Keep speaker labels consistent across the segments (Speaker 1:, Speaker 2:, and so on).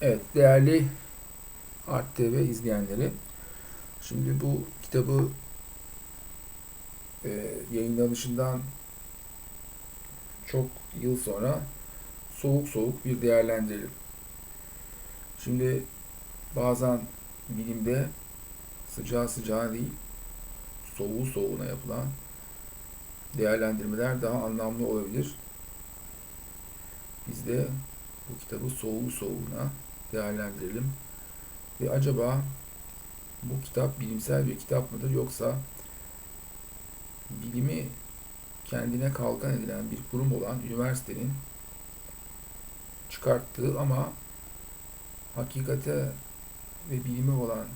Speaker 1: Evet, değerli Art TV izleyenleri, şimdi bu kitabı e, yayınlanışından çok yıl sonra soğuk soğuk bir değerlendirelim. Şimdi bazen bilimde sıcağı sıcağı değil, soğuğu soğuğuna yapılan değerlendirmeler daha anlamlı olabilir. Biz de bu kitabı soğuğu soğuğuna değerlendirelim. Ve acaba bu kitap bilimsel bir kitap mıdır yoksa bilimi kendine kalkan edilen bir kurum olan üniversitenin çıkarttığı ama hakikate ve bilime olan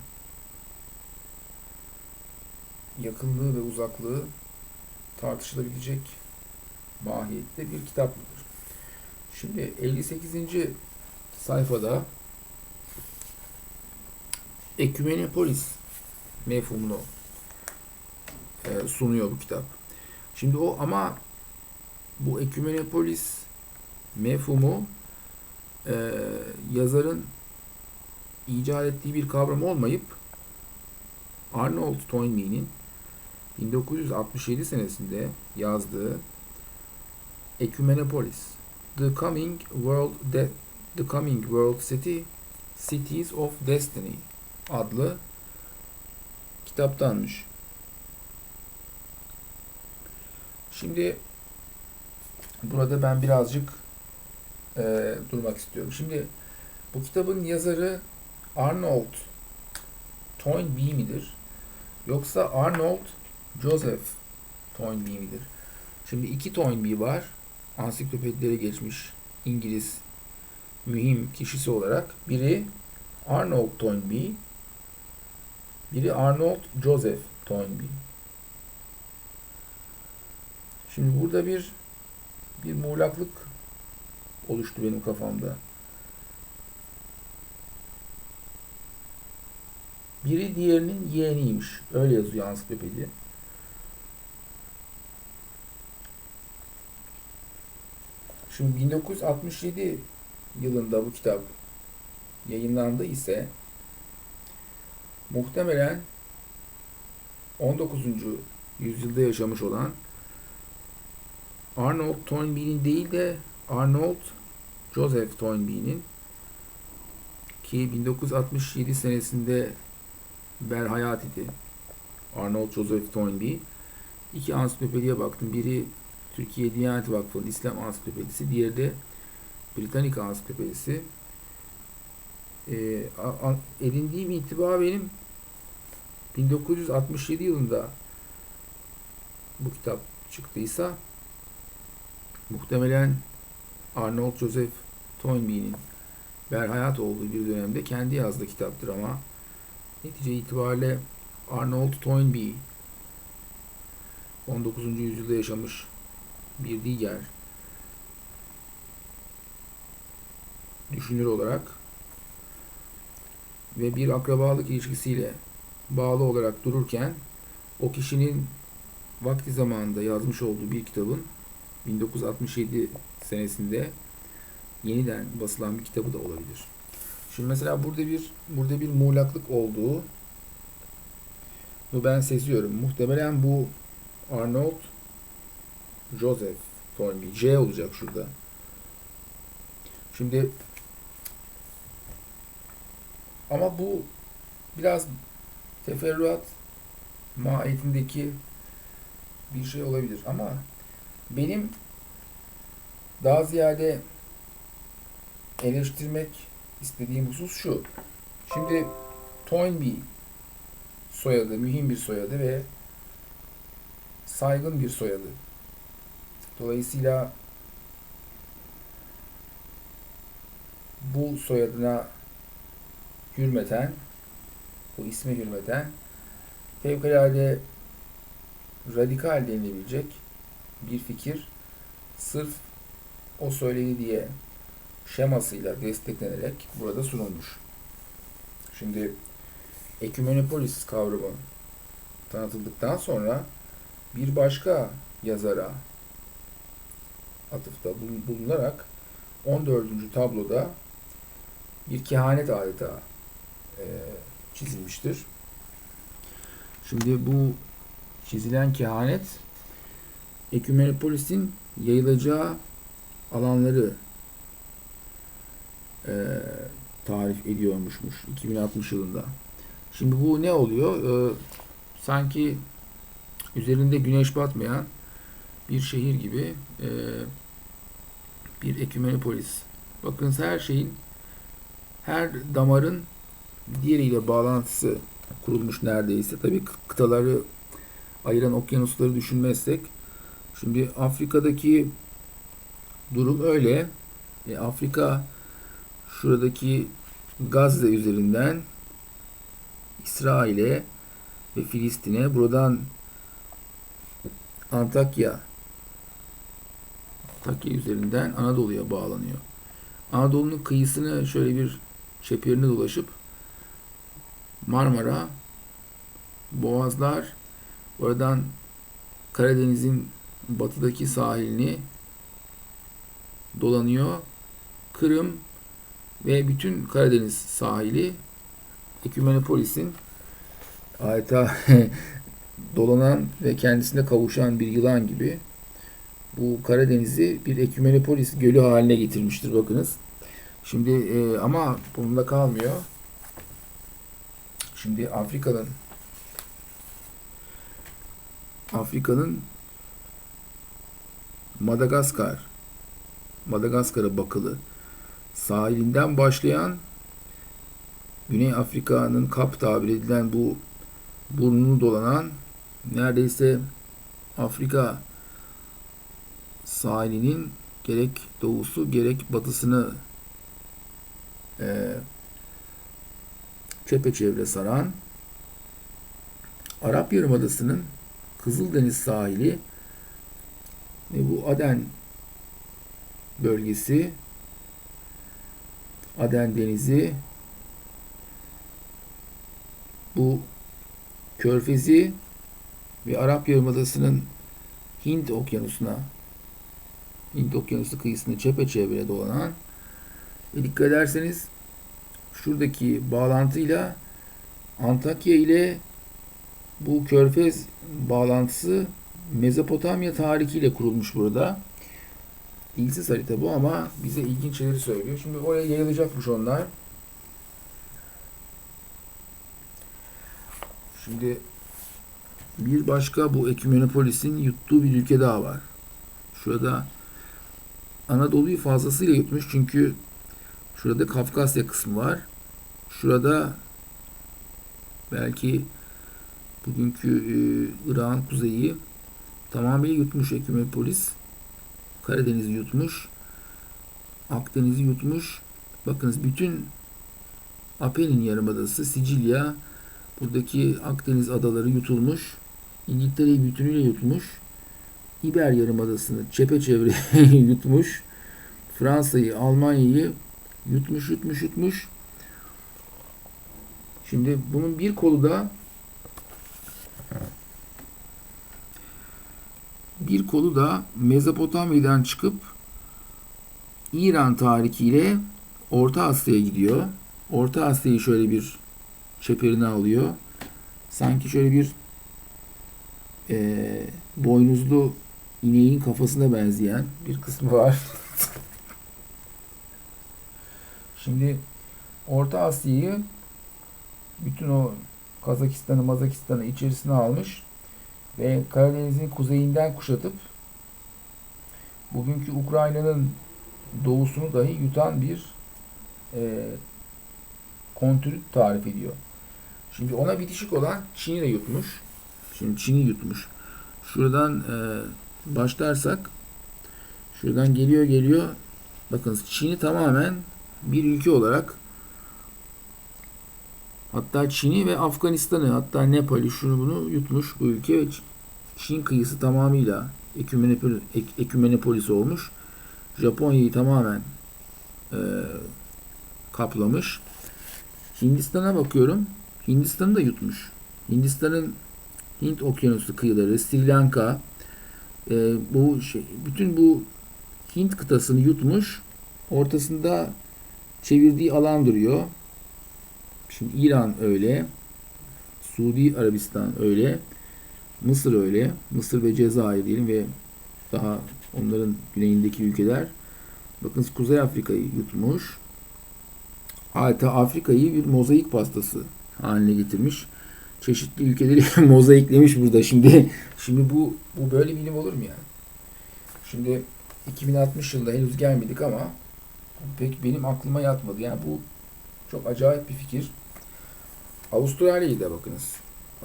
Speaker 1: yakınlığı ve uzaklığı tartışılabilecek mahiyette bir kitap mıdır? Şimdi 58. sayfada Ekümenopolis mefhumunu e, sunuyor bu kitap. Şimdi o ama bu Ekümenopolis mefhumu e, yazarın icat ettiği bir kavram olmayıp Arnold Toynbee'nin 1967 senesinde yazdığı Ecumenopolis The Coming World De- The Coming World City Cities of Destiny adlı kitaptanmış. Şimdi burada ben birazcık e, durmak istiyorum. Şimdi bu kitabın yazarı Arnold Toynbee midir? Yoksa Arnold Joseph Toynbee midir? Şimdi iki Toynbee var. Ansiklopedileri geçmiş İngiliz mühim kişisi olarak. Biri Arnold Toynbee, biri Arnold Joseph Toynbee. Şimdi burada bir bir muğlaklık oluştu benim kafamda. Biri diğerinin yeğeniymiş. Öyle yazıyor ansiklopedi. Şimdi 1967 yılında bu kitap yayınlandı ise muhtemelen 19. yüzyılda yaşamış olan Arnold Toynbee'nin değil de Arnold Joseph Toynbee'nin ki 1967 senesinde berhayat idi. Arnold Joseph Toynbee. İki ansiklopediye baktım. Biri Türkiye Diyanet Vakfı'nın İslam Ansiklopedisi, diğeri de Britannica Ansiklopedisi. Ee, a- a- edindiğim intiba benim 1967 yılında bu kitap çıktıysa muhtemelen Arnold Joseph Toynbee'nin berhayat olduğu bir dönemde kendi yazdığı kitaptır ama netice itibariyle Arnold Toynbee 19. yüzyılda yaşamış bir diğer düşünür olarak ve bir akrabalık ilişkisiyle bağlı olarak dururken o kişinin vakti zamanında yazmış olduğu bir kitabın 1967 senesinde yeniden basılan bir kitabı da olabilir. Şimdi mesela burada bir burada bir muğlaklık olduğu bu ben seziyorum. Muhtemelen bu Arnold Joseph Toynbee. J olacak şurada. Şimdi ama bu biraz teferruat mahiyetindeki bir şey olabilir ama benim daha ziyade eleştirmek istediğim husus şu. Şimdi Toynbee soyadı mühim bir soyadı ve saygın bir soyadı. Dolayısıyla bu soyadına hürmeten, bu isme hürmeten fevkalade radikal denilebilecek bir fikir sırf o söyledi diye şemasıyla desteklenerek burada sunulmuş. Şimdi Ekümenopolis kavramı tanıtıldıktan sonra bir başka yazara atıfta bulun- bulunarak 14. tabloda bir kehanet adeta e, çizilmiştir. Şimdi bu çizilen kehanet Ekümenopolis'in yayılacağı alanları e, tarif ediyormuşmuş 2060 yılında. Şimdi bu ne oluyor? E, sanki üzerinde güneş batmayan bir şehir gibi e, bir ekümenopolis. Bakınız her şeyin her damarın diğeriyle bağlantısı kurulmuş neredeyse. Tabii kıtaları ayıran okyanusları düşünmezsek şimdi Afrika'daki durum öyle. E, Afrika şuradaki Gazze üzerinden İsrail'e ve Filistin'e buradan Antakya Antakya üzerinden Anadolu'ya bağlanıyor. Anadolu'nun kıyısını şöyle bir çeperini dolaşıp Marmara, Boğazlar, oradan Karadeniz'in batıdaki sahilini dolanıyor. Kırım ve bütün Karadeniz sahili Ekümenopolis'in adeta dolanan ve kendisine kavuşan bir yılan gibi bu Karadeniz'i bir Ekümenopolis gölü haline getirmiştir bakınız. Şimdi e, ama bununla kalmıyor. Şimdi Afrika'nın Afrika'nın Madagaskar Madagaskar'a bakılı sahilinden başlayan Güney Afrika'nın kap tabir edilen bu burnunu dolanan neredeyse Afrika sahilinin gerek doğusu gerek batısını e, çepeçevre saran Arap Yarımadası'nın Kızıldeniz sahili ve bu Aden bölgesi Aden Denizi bu körfezi ve Arap Yarımadası'nın Hint Okyanusu'na Hint Okyanusu kıyısını çepeçevre dolanan ve dikkat ederseniz şuradaki bağlantıyla Antakya ile bu körfez bağlantısı Mezopotamya tarihiyle kurulmuş burada. İlsiz harita bu ama bize ilginç şeyleri söylüyor. Şimdi oraya yayılacakmış onlar. Şimdi bir başka bu Ekümenopolis'in yuttuğu bir ülke daha var. Şurada Anadolu'yu fazlasıyla yutmuş çünkü şurada Kafkasya kısmı var. Şurada belki bugünkü e, Irak'ın kuzeyi tamamıyla yutmuş Ekümenopolis. Karadeniz'i yutmuş. Akdeniz'i yutmuş. Bakınız bütün Apennin Yarımadası, Sicilya, buradaki Akdeniz adaları yutulmuş. İngiltere'yi bütünüyle yutmuş. İber Yarımadası'nı çepeçevre yutmuş. Fransa'yı, Almanya'yı yutmuş, yutmuş, yutmuş. Şimdi bunun bir kolu da bir kolu da Mezopotamya'dan çıkıp İran tarihiyle Orta Asya'ya gidiyor. Orta Asya'yı şöyle bir çeperine alıyor. Sanki şöyle bir e, boynuzlu ineğin kafasına benzeyen bir kısmı var. Şimdi Orta Asya'yı bütün o Kazakistan'ı, Mazakistan'ı içerisine almış ve Karadeniz'in kuzeyinden kuşatıp bugünkü Ukrayna'nın doğusunu dahi yutan bir e, kontürü tarif ediyor. Şimdi ona bitişik olan Çin'i de yutmuş. Şimdi Çin'i yutmuş. Şuradan e, başlarsak şuradan geliyor geliyor bakın Çin'i tamamen bir ülke olarak hatta Çin'i ve Afganistan'ı hatta Nepal'i şunu bunu yutmuş bu ülke ve Çin kıyısı tamamıyla ekümenopolis, olmuş. Japonya'yı tamamen e, kaplamış. Hindistan'a bakıyorum. Hindistan'ı da yutmuş. Hindistan'ın Hint Okyanusu kıyıları, Sri Lanka, e, bu şey, bütün bu Hint kıtasını yutmuş. Ortasında çevirdiği alan duruyor. Şimdi İran öyle. Suudi Arabistan öyle. Mısır öyle. Mısır ve Cezayir diyelim ve daha onların güneyindeki ülkeler. Bakın Kuzey Afrika'yı yutmuş. Adeta Afrika'yı bir mozaik pastası haline getirmiş. Çeşitli ülkeleri mozaiklemiş burada. Şimdi şimdi bu bu böyle bilim olur mu yani? Şimdi 2060 yılında henüz gelmedik ama pek benim aklıma yatmadı. Yani bu çok acayip bir fikir. Avustralya'yı da bakınız.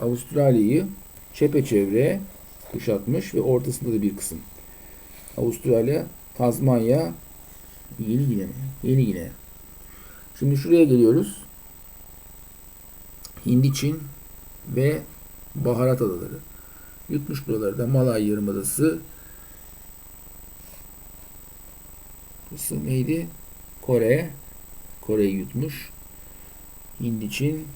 Speaker 1: Avustralya'yı çepeçevre kuşatmış ve ortasında da bir kısım. Avustralya, Tazmanya, Yeni Gine? Yeni Gine. Şimdi şuraya geliyoruz. Hindiçin ve Baharat Adaları. Yutmuş buraları da Malay Yarımadası. Burası neydi? Kore. Kore'yi yutmuş. Hindiçin.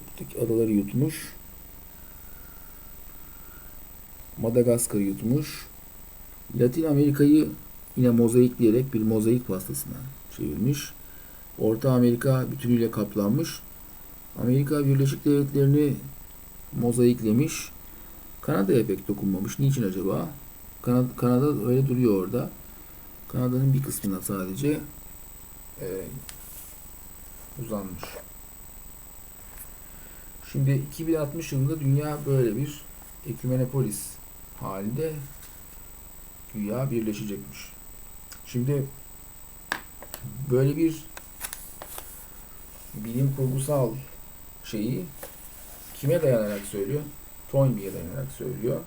Speaker 1: Buradaki adaları yutmuş. Madagaskar'ı yutmuş. Latin Amerika'yı yine mozaikleyerek bir mozaik pastasına çevirmiş. Orta Amerika bütünüyle kaplanmış. Amerika Birleşik Devletleri'ni mozaiklemiş. Kanada'ya pek dokunmamış. Niçin acaba? Kanada, Kanada öyle duruyor orada. Kanada'nın bir kısmına sadece e, uzanmış. Şimdi 2060 yılında dünya böyle bir ekümenopolis halinde güya birleşecekmiş. Şimdi böyle bir bilim kurgusal şeyi kime dayanarak söylüyor? Toynbee'ye dayanarak söylüyor.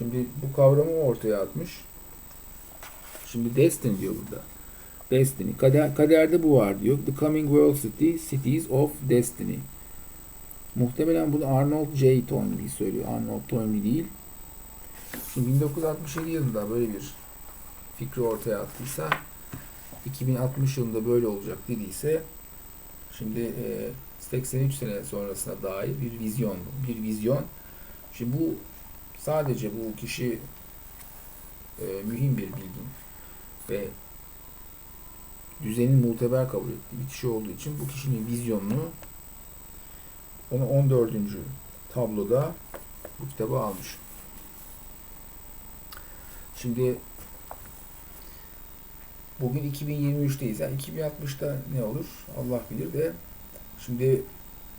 Speaker 1: Şimdi bu kavramı ortaya atmış. Şimdi Destiny diyor burada. Destiny. Kader, kaderde bu var diyor. The Coming World City, Cities of Destiny. Muhtemelen bunu Arnold J. Toynbee söylüyor. Arnold Toynbee değil. Şimdi 1967 yılında böyle bir fikri ortaya attıysa 2060 yılında böyle olacak dediyse şimdi e, 83 sene sonrasına dair bir vizyon bir vizyon. Şimdi bu sadece bu kişi e, mühim bir bilgin ve düzenin muteber kabul ettiği bir kişi olduğu için bu kişinin vizyonunu onu 14. tabloda bu kitabı almış. Şimdi bugün 2023'teyiz. Yani 2060'ta ne olur Allah bilir de şimdi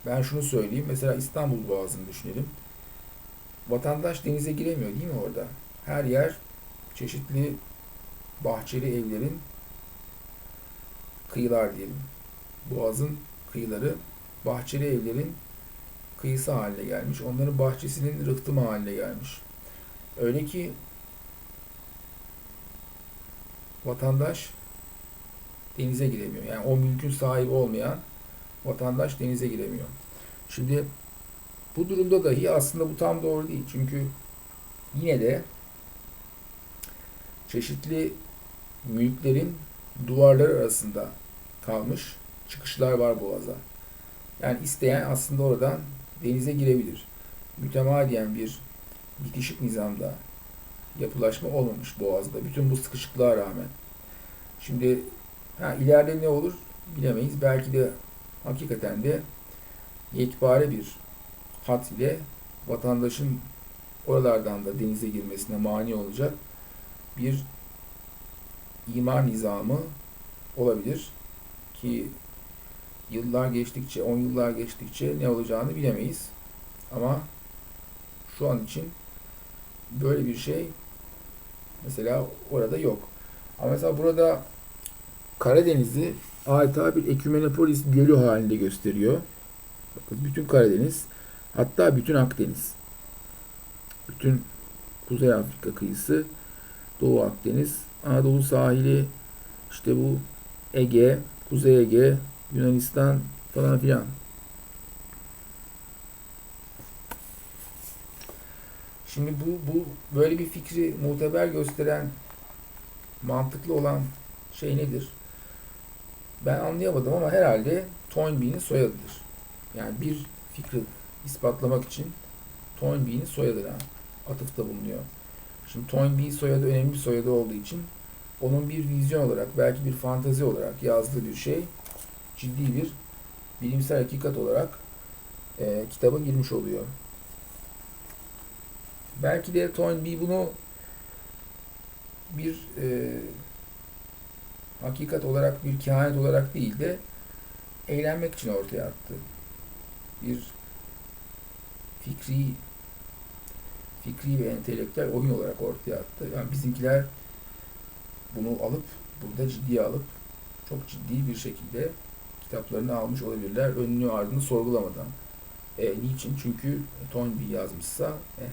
Speaker 1: ben şunu söyleyeyim. Mesela İstanbul Boğazı'nı düşünelim. Vatandaş denize giremiyor değil mi orada? Her yer çeşitli bahçeli evlerin kıyılar diyelim. Boğazın kıyıları bahçeli evlerin kıyısı haline gelmiş. Onların bahçesinin rıhtımı haline gelmiş. Öyle ki vatandaş denize giremiyor. Yani o mülkün sahibi olmayan vatandaş denize giremiyor. Şimdi bu durumda dahi aslında bu tam doğru değil. Çünkü yine de çeşitli mülklerin duvarlar arasında kalmış çıkışlar var boğaza. Yani isteyen aslında oradan denize girebilir. Mütemadiyen bir bitişik nizamda yapılaşma olmamış Boğaz'da. Bütün bu sıkışıklığa rağmen. Şimdi ha, ileride ne olur bilemeyiz. Belki de hakikaten de yekpare bir hat ile vatandaşın oralardan da denize girmesine mani olacak bir imar nizamı olabilir ki yıllar geçtikçe, on yıllar geçtikçe ne olacağını bilemeyiz. Ama şu an için böyle bir şey mesela orada yok. Ama mesela burada Karadeniz'i adeta bir ekümenopolis gölü halinde gösteriyor. Bakın bütün Karadeniz, hatta bütün Akdeniz, bütün Kuzey Afrika kıyısı, Doğu Akdeniz, Anadolu sahili, işte bu Ege, Kuzey Ege, Yunanistan falan filan. Şimdi bu, bu böyle bir fikri muteber gösteren mantıklı olan şey nedir? Ben anlayamadım ama herhalde Toynbee'nin soyadıdır. Yani bir fikri ispatlamak için Toynbee'nin soyadına atıfta bulunuyor. Şimdi Toynbee soyadı önemli bir soyadı olduğu için onun bir vizyon olarak, belki bir fantazi olarak yazdığı bir şey ciddi bir bilimsel hakikat olarak e, kitaba girmiş oluyor. Belki de Toynbee bunu bir e, hakikat olarak, bir kehanet olarak değil de eğlenmek için ortaya attı. Bir fikri fikri ve entelektüel oyun olarak ortaya attı. Yani bizimkiler bunu alıp burada ciddiye alıp çok ciddi bir şekilde kitaplarını almış olabilirler. Önünü ardını sorgulamadan. E, niçin? Çünkü Toynbee yazmışsa e,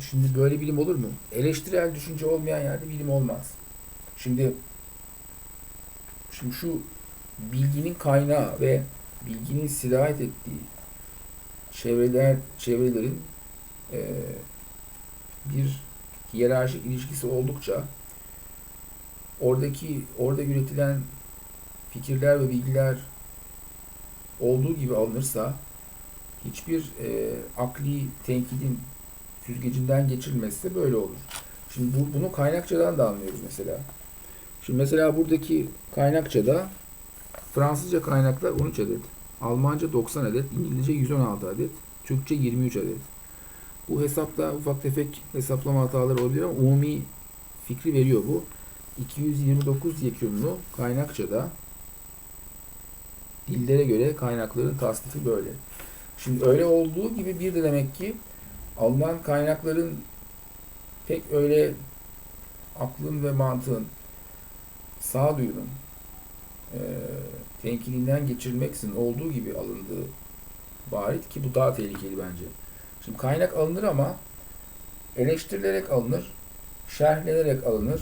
Speaker 1: Şimdi böyle bilim olur mu? Eleştirel düşünce olmayan yerde bilim olmaz. Şimdi şimdi şu bilginin kaynağı ve bilginin sirayet ettiği çevreler çevrelerin e, bir hiyerarşik ilişkisi oldukça oradaki orada üretilen fikirler ve bilgiler olduğu gibi alınırsa hiçbir e, akli tenkidin süzgecinden geçirilmezse böyle olur. Şimdi bu, bunu kaynakçadan da anlıyoruz mesela. Şimdi mesela buradaki kaynakçada Fransızca kaynaklar 13 adet, Almanca 90 adet, İngilizce 116 adet, Türkçe 23 adet. Bu hesapta ufak tefek hesaplama hataları olabilir ama umumi fikri veriyor bu. 229 yekünlü kaynakçada dillere göre kaynakların tasnifi böyle. Şimdi öyle olduğu gibi bir de demek ki alınan kaynakların pek öyle aklın ve mantığın sağduyunun e, tenkilinden geçirilmeksizin olduğu gibi alındığı barit ki bu daha tehlikeli bence. Şimdi kaynak alınır ama eleştirilerek alınır, şerhlenerek alınır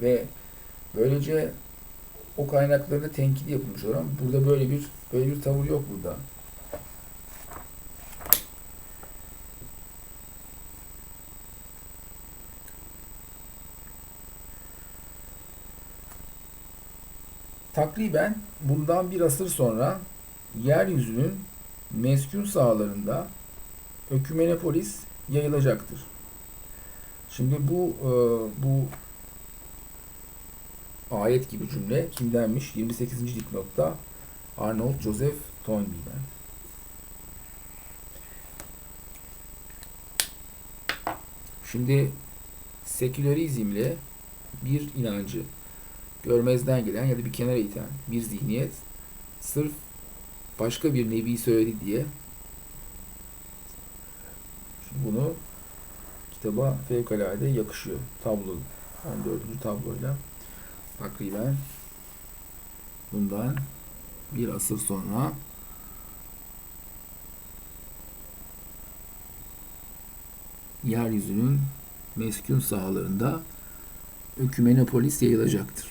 Speaker 1: ve böylece o kaynakların da tenkidi yapılmış olur burada böyle bir böyle bir tavır yok burada. Takriben bundan bir asır sonra yeryüzünün meskun sahalarında Ökümenopolis yayılacaktır. Şimdi bu e, bu ayet gibi cümle kimdenmiş? 28. dipnotta Arnold Joseph Toynbee'den. Şimdi sekülerizmle bir inancı görmezden gelen ya da bir kenara iten bir zihniyet sırf başka bir nebi söyledi diye bunu kitaba fevkalade yakışıyor. Tablo 14. tabloyla takriben bundan bir asır sonra yeryüzünün meskun sahalarında Ökümenopolis yayılacaktır.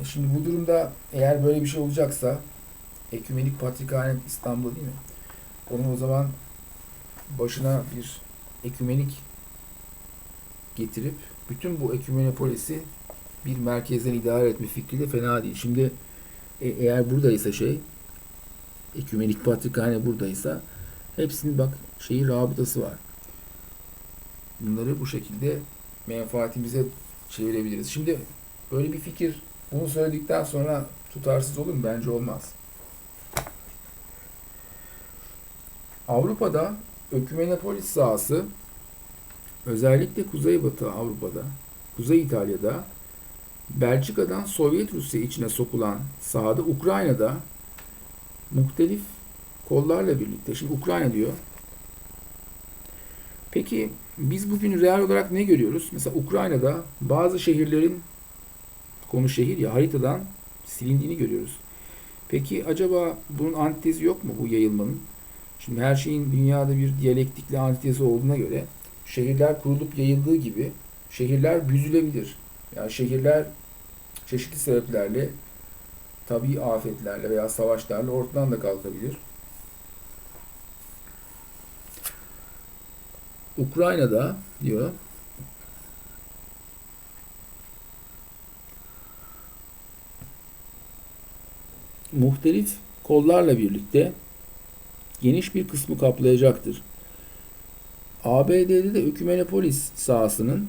Speaker 1: E Şimdi bu durumda eğer böyle bir şey olacaksa Ekümenik Patrikhane İstanbul değil mi? Onun o zaman başına bir ekümenik getirip bütün bu ekümenopolisi bir merkezden idare etme fikri de fena değil. Şimdi e, eğer buradaysa şey ekümenik patrikhane buradaysa hepsinin bak şeyi rabıtası var. Bunları bu şekilde menfaatimize çevirebiliriz. Şimdi böyle bir fikir bunu söyledikten sonra tutarsız olur mu? Bence olmaz. Avrupa'da Ökümenopolis sahası özellikle Kuzeybatı Avrupa'da, Kuzey İtalya'da, Belçika'dan Sovyet Rusya içine sokulan sahada Ukrayna'da muhtelif kollarla birlikte. Şimdi Ukrayna diyor. Peki biz bugün real olarak ne görüyoruz? Mesela Ukrayna'da bazı şehirlerin konu şehir ya haritadan silindiğini görüyoruz. Peki acaba bunun antitezi yok mu bu yayılmanın? Şimdi her şeyin dünyada bir diyalektikle antitezi olduğuna göre şehirler kurulup yayıldığı gibi şehirler büzülebilir. Yani şehirler çeşitli sebeplerle tabi afetlerle veya savaşlarla ortadan da kalkabilir. Ukrayna'da diyor muhtelif kollarla birlikte geniş bir kısmı kaplayacaktır. ABD'de de Ökümenopolis sahasının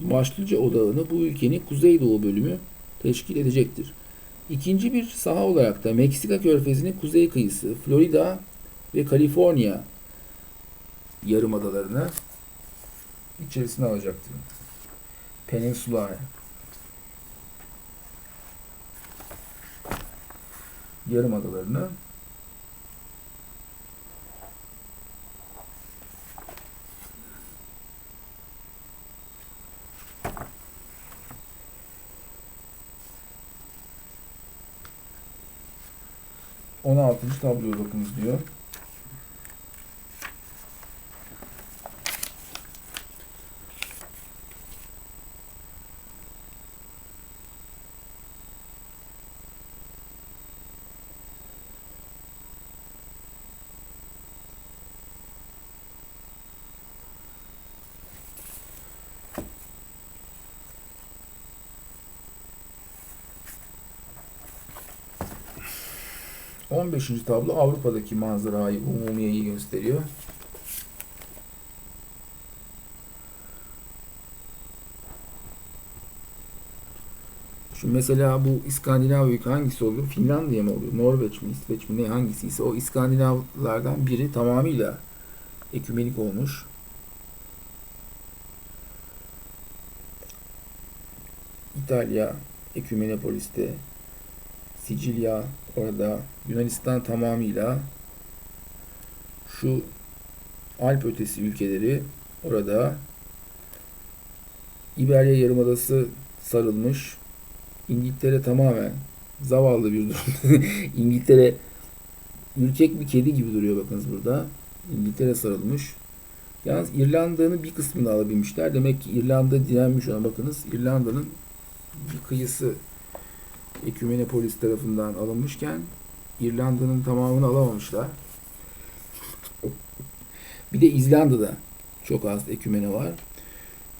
Speaker 1: başlıca odağını bu ülkenin kuzeydoğu bölümü teşkil edecektir. İkinci bir saha olarak da Meksika körfezinin kuzey kıyısı, Florida ve Kaliforniya yarımadalarını içerisine alacaktır. Peninsula yarımadalarını On altıncı tabloya bakınız diyor. On beşinci tablo Avrupa'daki manzarayı umumiyeyi gösteriyor. Şu mesela bu İskandinav ülke hangisi oluyor? Finlandiya mı oluyor? Norveç mi? İsveç mi? Ne hangisiyse o İskandinavlardan biri tamamıyla ekümenik olmuş. İtalya Ekümenopolis'te Sicilya orada Yunanistan tamamıyla şu Alp ötesi ülkeleri orada İberya Yarımadası sarılmış. İngiltere tamamen zavallı bir durum. İngiltere ürkek bir kedi gibi duruyor bakınız burada. İngiltere sarılmış. Yalnız İrlanda'nın bir kısmını alabilmişler. Demek ki İrlanda direnmiş ona bakınız. İrlanda'nın bir kıyısı Ekümenopolis tarafından alınmışken İrlanda'nın tamamını alamamışlar. Bir de İzlanda'da çok az ekümene var.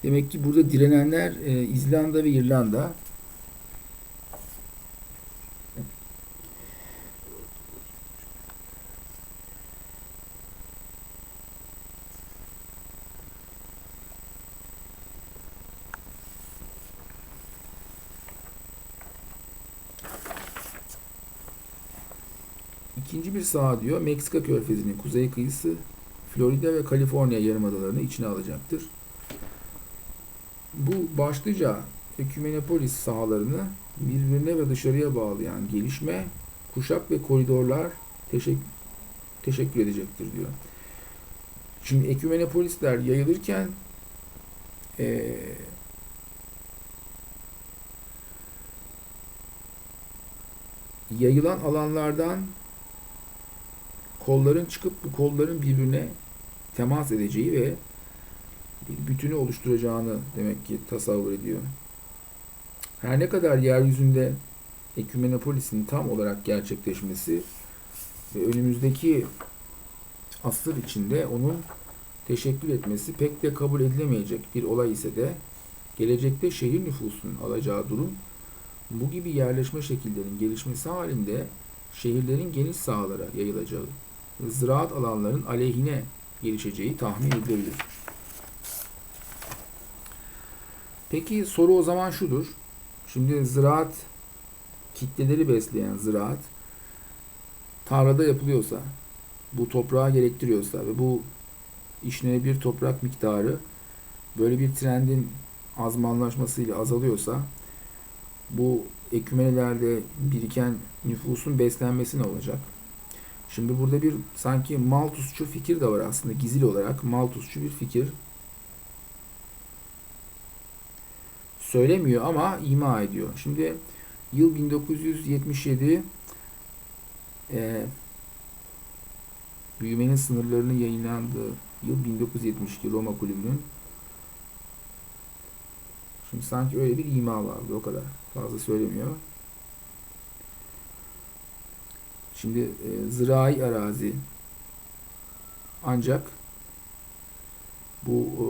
Speaker 1: Demek ki burada direnenler e, İzlanda ve İrlanda. İkinci bir saha diyor Meksika körfezinin kuzey kıyısı Florida ve Kaliforniya yarımadalarını içine alacaktır. Bu başlıca Ekümenopolis sahalarını birbirine ve dışarıya bağlayan gelişme, kuşak ve koridorlar teşekkür, teşekkür edecektir diyor. Şimdi Ekümenopolisler yayılırken ee, yayılan alanlardan kolların çıkıp bu kolların birbirine temas edeceği ve bir bütünü oluşturacağını demek ki tasavvur ediyor. Her ne kadar yeryüzünde Ekümenopolis'in tam olarak gerçekleşmesi ve önümüzdeki asır içinde onun teşekkür etmesi pek de kabul edilemeyecek bir olay ise de gelecekte şehir nüfusunun alacağı durum bu gibi yerleşme şekillerinin gelişmesi halinde şehirlerin geniş sahalara yayılacağı ziraat alanların aleyhine gelişeceği tahmin edilebilir. Peki soru o zaman şudur. Şimdi ziraat kitleleri besleyen ziraat tarlada yapılıyorsa, bu toprağa gerektiriyorsa ve bu işlenebilir toprak miktarı böyle bir trendin azmanlaşmasıyla azalıyorsa bu ekümenelerde biriken nüfusun beslenmesi ne olacak? Şimdi burada bir sanki Malthusçu fikir de var aslında gizli olarak Malthusçu bir fikir. Söylemiyor ama ima ediyor. Şimdi yıl 1977 e, büyümenin sınırlarının yayınlandığı yıl 1972 Roma Kulübü'nün Şimdi sanki öyle bir ima vardı o kadar. Fazla söylemiyor. Şimdi e, zirai arazi ancak bu e,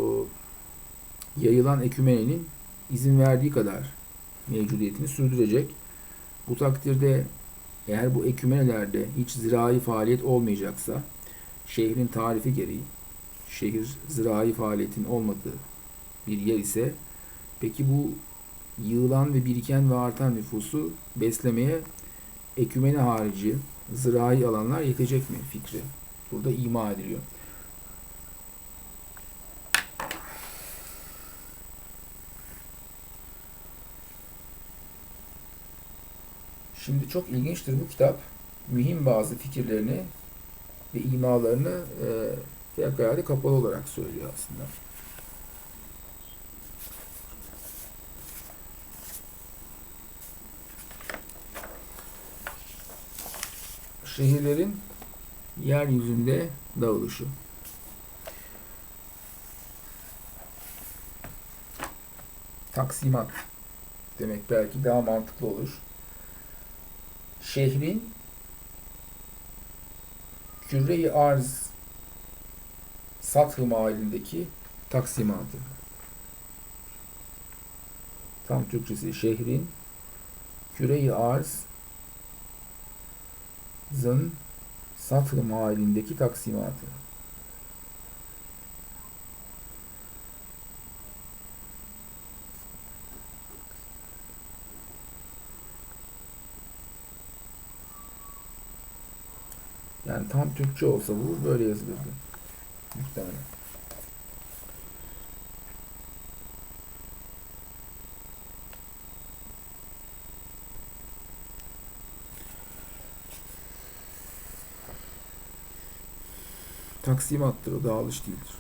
Speaker 1: yayılan ekümenenin izin verdiği kadar mevcudiyetini sürdürecek. Bu takdirde Eğer bu ekümenelerde hiç zirai faaliyet olmayacaksa şehrin tarifi gereği şehir zirai faaliyetin olmadığı bir yer ise peki bu yığılan ve biriken ve artan nüfusu beslemeye ekümene harici zirai alanlar yetecek mi fikri burada ima ediliyor. Şimdi çok ilginçtir bu kitap. Mühim bazı fikirlerini ve imalarını e, fevkalade kapalı olarak söylüyor aslında. Şehirlerin yeryüzünde dağılışı. Taksimat demek belki daha mantıklı olur. Şehrin küre-i arz sathı mahallindeki taksimatı. Tam Türkçesi şehrin küre-i arz zın sathı mahallindeki taksimatı. Yani tam Türkçe olsa bu böyle yazılırdı. Muhtemelen. Taksimattır o dağılış değildir.